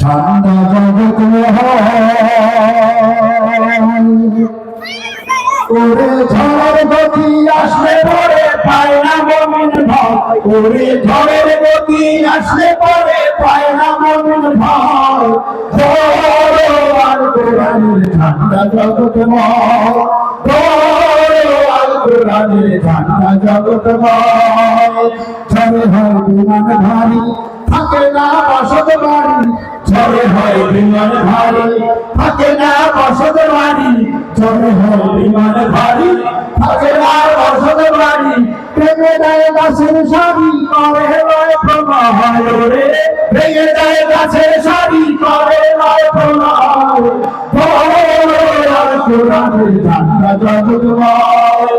ঠান্ডা জগৎ ওরে ঝড় গতি আসলে পরে পায় না মমিন ভাই ওরে ঝড়ের গতি আসলে পরে পায় না মমিন কোরআনের ঠান্ডা জগৎ ঠান্ডা জগৎ ঝড়ে হয় বিমান ভারী থাকে না বসত বাড়ি ঝড়ে হয় বিমান ভারী। থাকে না বসত বাড়ি ঝড়ে হয় বিমান ভারী। থাকে না বসত বাড়ি ভেঙে দেয় গাছের সারি। করে নয় প্রণয় রে ভেঙে দেয় গাছের সারি। করে নয় প্রণয় কোরআনের ঠান্ডা জগৎময়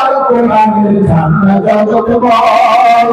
আর কোরআনের ঠান্ডা জগৎময়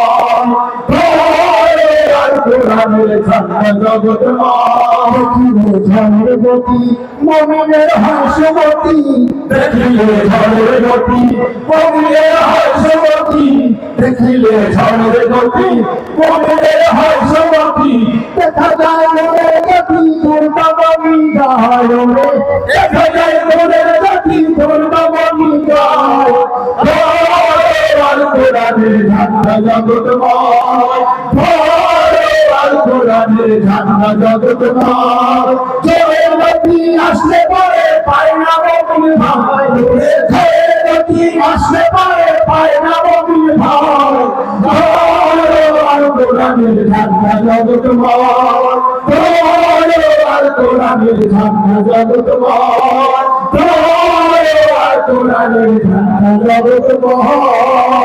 আর কোরআনের ঠান্ডা দেখিলে ঝড়ের গতি মমিনের হাসবতী দেখিলে ঝড়ের গতি মমিনের হাসবতী দেখিলে ঝড়ের গতি মমিনের হাসবতী দেখা যায় মোরের গতি তোর বাবামি গায় দেখা যায় মোরের গতি তোর বাবামি গায় আর কোরআনের আর কোরআনের ঠান্ডা জগৎময় জয়ের গতি আসলে পরে পায় না মমিন ভাই। আসলে পরে পায় না মমিন ভাই। আর কোরআনের ঠান্ডা জগৎময় আর কোরআনের ঠান্ডা জগৎময় আর কোরআনের ঠান্ডা জগৎময়